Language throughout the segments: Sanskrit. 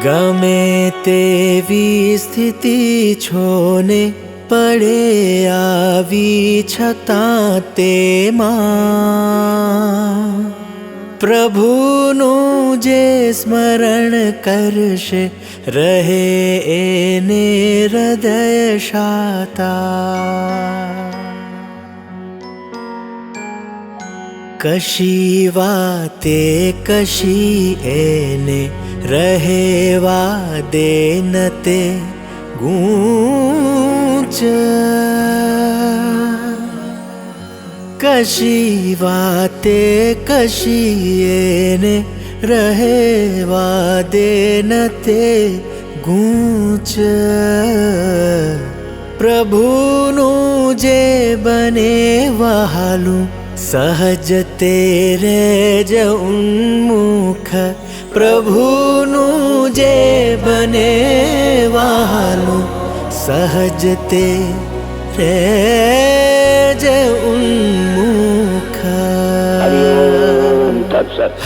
गमे तेवी स्थिति स्थि पडे छामा रहे एने हृदय शाता। कशी वाते कशी एने वा दे गूच। कशी वा ते रहे वा देते गूच। प्रभु जे बने व सहज तेरे ज प्रभु प्रभुनु जे बने वालो। सहज तेरे ज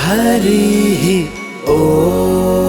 हरी ही ओ।